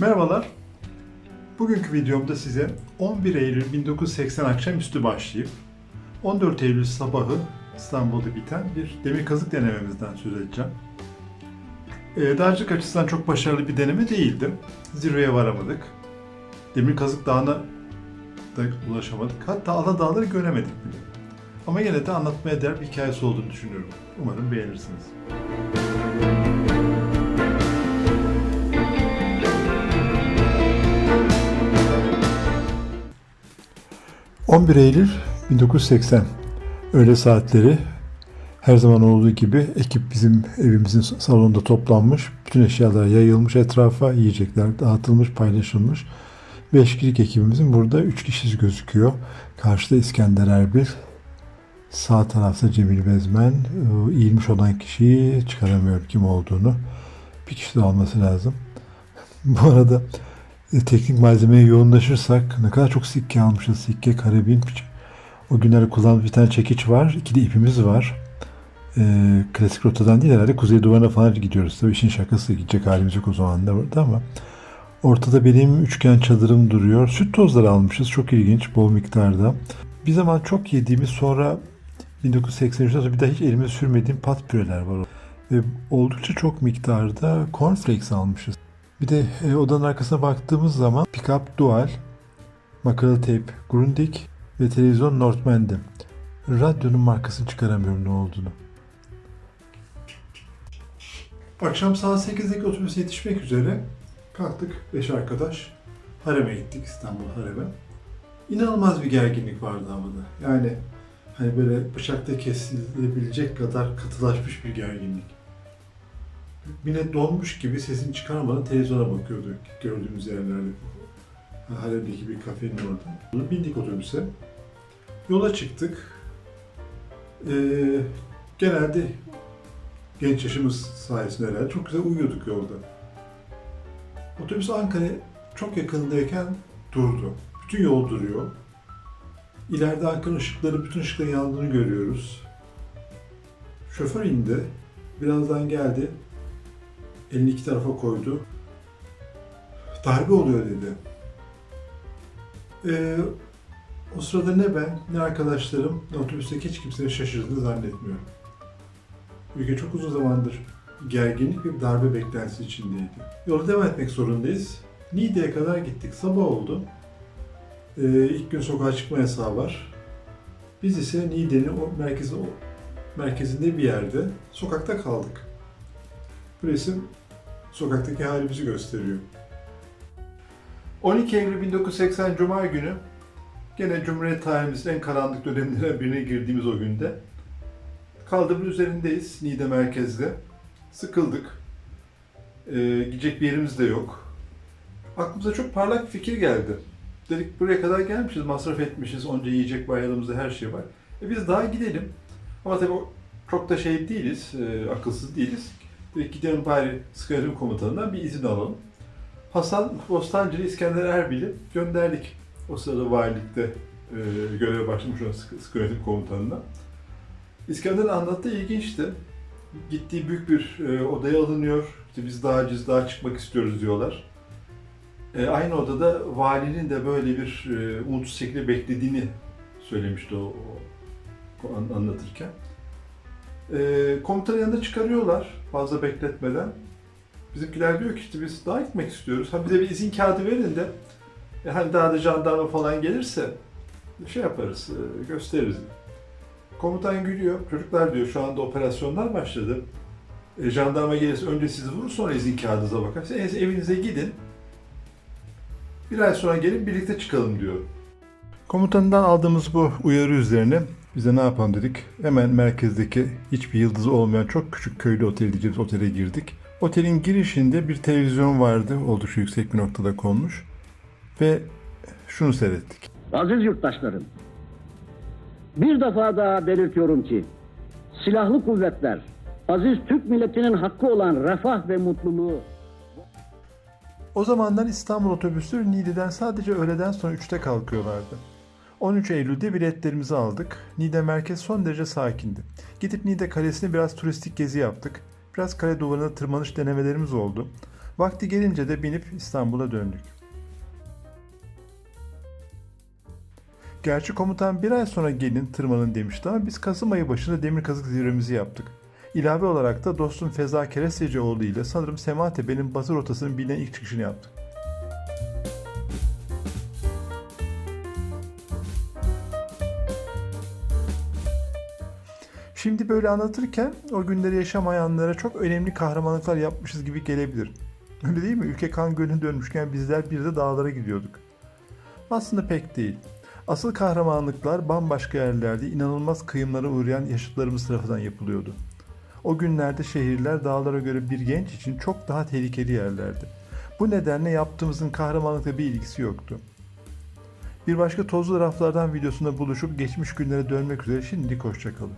Merhabalar. Bugünkü videomda size 11 Eylül 1980 akşamüstü başlayıp 14 Eylül sabahı İstanbul'da biten bir demir kazık denememizden söz edeceğim. Ee, dağcılık açısından çok başarılı bir deneme değildi. Zirveye varamadık. Demir kazık dağına da ulaşamadık. Hatta Ala Dağları göremedik bile. Ama yine de anlatmaya değer bir hikayesi olduğunu düşünüyorum. Umarım beğenirsiniz. 11 Eylül 1980 öğle saatleri her zaman olduğu gibi ekip bizim evimizin salonunda toplanmış. Bütün eşyalar yayılmış etrafa, yiyecekler dağıtılmış, paylaşılmış. Beş kişilik ekibimizin burada üç kişisi gözüküyor. Karşıda İskender Erbil, sağ tarafta Cemil Bezmen, o eğilmiş olan kişiyi çıkaramıyorum kim olduğunu. Bir kişi de olması lazım. Bu arada teknik malzemeye yoğunlaşırsak ne kadar çok sikke almışız. Sikke, karabin. O günlerde kullandığımız bir tane çekiç var. iki de ipimiz var. Ee, klasik rotadan değil herhalde kuzey duvarına falan gidiyoruz. Tabii işin şakası gidecek halimiz yok o zaman da burada ama ortada benim üçgen çadırım duruyor. Süt tozları almışız. Çok ilginç. Bol miktarda. Bir zaman çok yediğimiz sonra 1983'ten sonra bir daha hiç elime sürmediğim pat püreler var. Ve oldukça çok miktarda cornflakes almışız. Bir de e, odanın arkasına baktığımız zaman pickup dual, makaralı teyp Grundig ve televizyon Northman'di. Radyonun markasını çıkaramıyorum ne olduğunu. Akşam saat 8'deki otobüse yetişmek üzere kalktık 5 arkadaş. Harem'e gittik İstanbul Harem'e. İnanılmaz bir gerginlik vardı havada. Yani hani böyle bıçakta kesilebilecek kadar katılaşmış bir gerginlik. Millet donmuş gibi sesini çıkarmadan televizyona bakıyordu gördüğümüz yerlerde. Harem'deki bir kafenin orada. Bindik otobüse. Yola çıktık. Ee, genelde genç yaşımız sayesinde herhalde çok güzel uyuyorduk yolda. Otobüs Ankara çok yakındayken durdu. Bütün yol duruyor. İleride Ankara ışıkları, bütün ışıkların yandığını görüyoruz. Şoför indi. Birazdan geldi. Elini iki tarafa koydu. Darbe oluyor dedi. Ee, o sırada ne ben ne arkadaşlarım ne otobüsteki hiç kimsenin şaşırdığını zannetmiyorum. Ülke çok uzun zamandır gerginlik ve darbe beklentisi içindeydi. Yola devam etmek zorundayız. Niğde'ye kadar gittik. Sabah oldu. Ee, ilk gün sokağa çıkma yasağı var. Biz ise Niğde'nin o merkezi o merkezinde bir yerde sokakta kaldık. Bu resim sokaktaki halimizi gösteriyor. 12 Eylül 1980 Cuma günü gene Cumhuriyet tarihimizin en karanlık dönemlerinden birine girdiğimiz o günde kaldırımın üzerindeyiz Niğde merkezde. Sıkıldık. Ee, gidecek bir yerimiz de yok. Aklımıza çok parlak bir fikir geldi. Dedik buraya kadar gelmişiz, masraf etmişiz, onca yiyecek var yanımızda her şey var. E biz daha gidelim. Ama tabii çok da şey değiliz, e, akılsız değiliz. Dedik gidelim bari Skayrim komutanından bir izin alalım. Hasan Bostancı'lı İskender Erbil'i gönderdik. O sırada valilikte e, göreve başlamış olan sıkı, komutanına. İskender'in anlattığı ilginçti. Gittiği büyük bir e, odaya alınıyor. İşte biz dağcıyız, dağa çıkmak istiyoruz diyorlar. E, aynı odada valinin de böyle bir e, umutsuz şekilde beklediğini söylemişti o, o an- anlatırken. E, komutanın yanında çıkarıyorlar fazla bekletmeden. Bizimkiler diyor ki işte biz dağa gitmek istiyoruz. Ha bize bir izin kağıdı verin de e, hani daha da jandarma falan gelirse şey yaparız, e, gösteririz. Komutan gülüyor. Çocuklar diyor şu anda operasyonlar başladı. E, jandarma gelirse önce sizi vurur sonra izin kağıdınıza bakar. Siz evinize gidin. Bir ay sonra gelin birlikte çıkalım diyor. Komutanından aldığımız bu uyarı üzerine bize ne yapalım dedik. Hemen merkezdeki hiçbir yıldızı olmayan çok küçük köylü otel diyeceğimiz otele girdik. Otelin girişinde bir televizyon vardı. Oldukça yüksek bir noktada konmuş. Ve şunu seyrettik. Aziz yurttaşlarım, bir defa daha belirtiyorum ki, silahlı kuvvetler, aziz Türk milletinin hakkı olan refah ve mutluluğu O zamanlar İstanbul otobüsleri Niğde'den sadece öğleden sonra 3'te kalkıyorlardı. 13 Eylül'de biletlerimizi aldık. Niğde merkez son derece sakindi. Gidip Niğde Kalesi'ne biraz turistik gezi yaptık. Biraz kale duvarına tırmanış denemelerimiz oldu. Vakti gelince de binip İstanbul'a döndük. Gerçi komutan bir ay sonra gelin tırmanın demişti ama biz Kasım ayı başında demir kazık zirvemizi yaptık. İlave olarak da dostum Feza Kerestecioğlu ile sanırım Sematepe'nin batı rotasının bilinen ilk çıkışını yaptık. Şimdi böyle anlatırken o günleri yaşamayanlara çok önemli kahramanlıklar yapmışız gibi gelebilir. Öyle değil mi? Ülke kan gölüne dönmüşken bizler bir de dağlara gidiyorduk. Aslında pek değil. Asıl kahramanlıklar bambaşka yerlerde inanılmaz kıyımlara uğrayan yaşıtlarımız tarafından yapılıyordu. O günlerde şehirler dağlara göre bir genç için çok daha tehlikeli yerlerdi. Bu nedenle yaptığımızın kahramanlıkla bir ilgisi yoktu. Bir başka tozlu raflardan videosunda buluşup geçmiş günlere dönmek üzere şimdilik hoşçakalın.